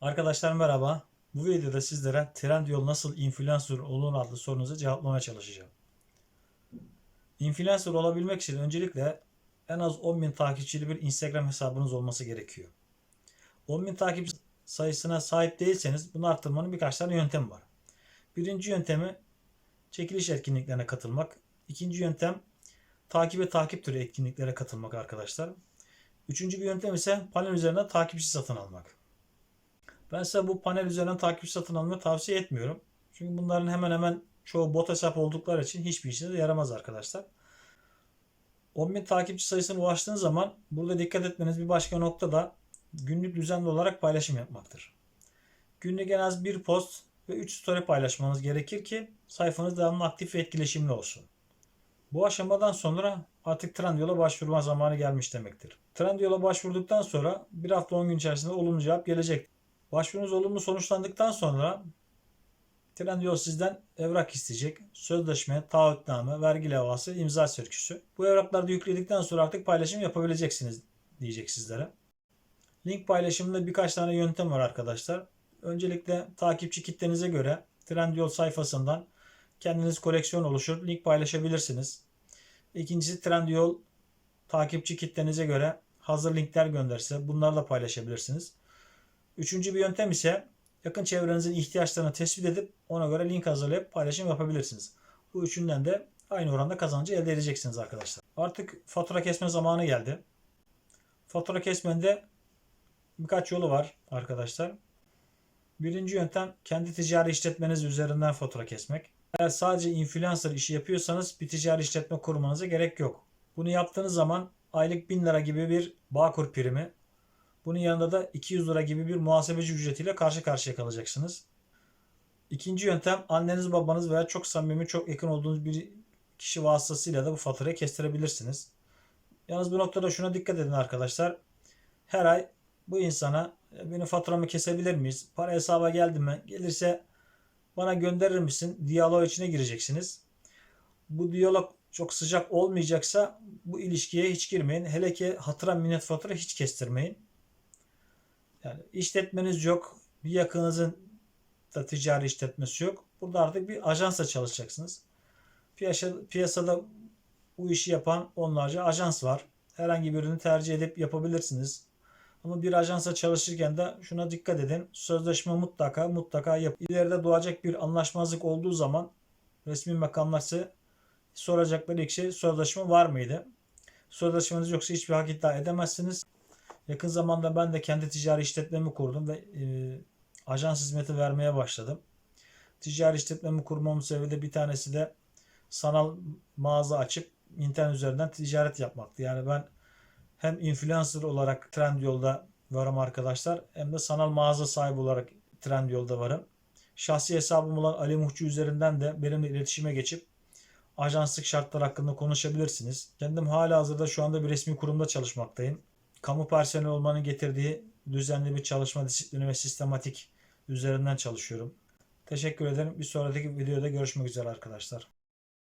Arkadaşlar merhaba. Bu videoda sizlere Trendyol nasıl influencer olunur adlı sorunuzu cevaplamaya çalışacağım. Influencer olabilmek için öncelikle en az 10.000 takipçili bir Instagram hesabınız olması gerekiyor. 10.000 takipçi sayısına sahip değilseniz bunu arttırmanın birkaç tane yöntemi var. Birinci yöntemi çekiliş etkinliklerine katılmak. İkinci yöntem takip ve takip türü etkinliklere katılmak arkadaşlar. Üçüncü bir yöntem ise panel üzerinden takipçi satın almak. Ben size bu panel üzerinden takipçi satın almayı tavsiye etmiyorum. Çünkü bunların hemen hemen çoğu bot hesap oldukları için hiçbir işine de yaramaz arkadaşlar. 10.000 takipçi sayısına ulaştığınız zaman burada dikkat etmeniz bir başka nokta da günlük düzenli olarak paylaşım yapmaktır. Günlük en az bir post ve 3 story paylaşmanız gerekir ki sayfanız devamlı aktif ve etkileşimli olsun. Bu aşamadan sonra artık Trendyol'a başvurma zamanı gelmiş demektir. Trendyol'a başvurduktan sonra bir hafta 10 gün içerisinde olumlu cevap gelecek. Başvurunuz olumlu sonuçlandıktan sonra Trendyol sizden evrak isteyecek. Sözleşme, taahhütname, vergi levhası, imza sürküsü. Bu evrakları da yükledikten sonra artık paylaşım yapabileceksiniz diyecek sizlere. Link paylaşımında birkaç tane yöntem var arkadaşlar. Öncelikle takipçi kitlenize göre Trendyol sayfasından kendiniz koleksiyon oluşturup link paylaşabilirsiniz. İkincisi Trendyol takipçi kitlenize göre hazır linkler gönderse bunları da paylaşabilirsiniz. Üçüncü bir yöntem ise yakın çevrenizin ihtiyaçlarını tespit edip ona göre link hazırlayıp paylaşım yapabilirsiniz. Bu üçünden de aynı oranda kazancı elde edeceksiniz arkadaşlar. Artık fatura kesme zamanı geldi. Fatura kesmende birkaç yolu var arkadaşlar. Birinci yöntem kendi ticari işletmeniz üzerinden fatura kesmek. Eğer sadece influencer işi yapıyorsanız bir ticari işletme kurmanıza gerek yok. Bunu yaptığınız zaman aylık 1000 lira gibi bir Bağkur primi bunun yanında da 200 lira gibi bir muhasebeci ücretiyle karşı karşıya kalacaksınız. İkinci yöntem anneniz babanız veya çok samimi çok yakın olduğunuz bir kişi vasıtasıyla da bu faturayı kestirebilirsiniz. Yalnız bu noktada şuna dikkat edin arkadaşlar. Her ay bu insana benim faturamı kesebilir miyiz? Para hesaba geldi mi? Gelirse bana gönderir misin? Diyalog içine gireceksiniz. Bu diyalog çok sıcak olmayacaksa bu ilişkiye hiç girmeyin. Hele ki hatıra minnet fatura hiç kestirmeyin. Yani işletmeniz yok. Bir yakınızın da ticari işletmesi yok. Burada artık bir ajansla çalışacaksınız. Piyasa, piyasada bu işi yapan onlarca ajans var. Herhangi birini tercih edip yapabilirsiniz. Ama bir ajansa çalışırken de şuna dikkat edin. Sözleşme mutlaka mutlaka yap. İleride doğacak bir anlaşmazlık olduğu zaman resmi makamlar size soracakları ilk şey sözleşme var mıydı? Sözleşmeniz yoksa hiçbir hak iddia edemezsiniz. Yakın zamanda ben de kendi ticari işletmemi kurdum ve e, ajans hizmeti vermeye başladım. Ticari işletmemi kurmamın sebebi de bir tanesi de sanal mağaza açıp internet üzerinden ticaret yapmaktı. Yani ben hem influencer olarak Trendyol'da varım arkadaşlar hem de sanal mağaza sahibi olarak Trendyol'da varım. Şahsi hesabım olan Ali Muhçu üzerinden de benimle iletişime geçip ajanslık şartlar hakkında konuşabilirsiniz. Kendim hala hazırda şu anda bir resmi kurumda çalışmaktayım kamu personeli olmanın getirdiği düzenli bir çalışma disiplini ve sistematik üzerinden çalışıyorum. Teşekkür ederim. Bir sonraki videoda görüşmek üzere arkadaşlar.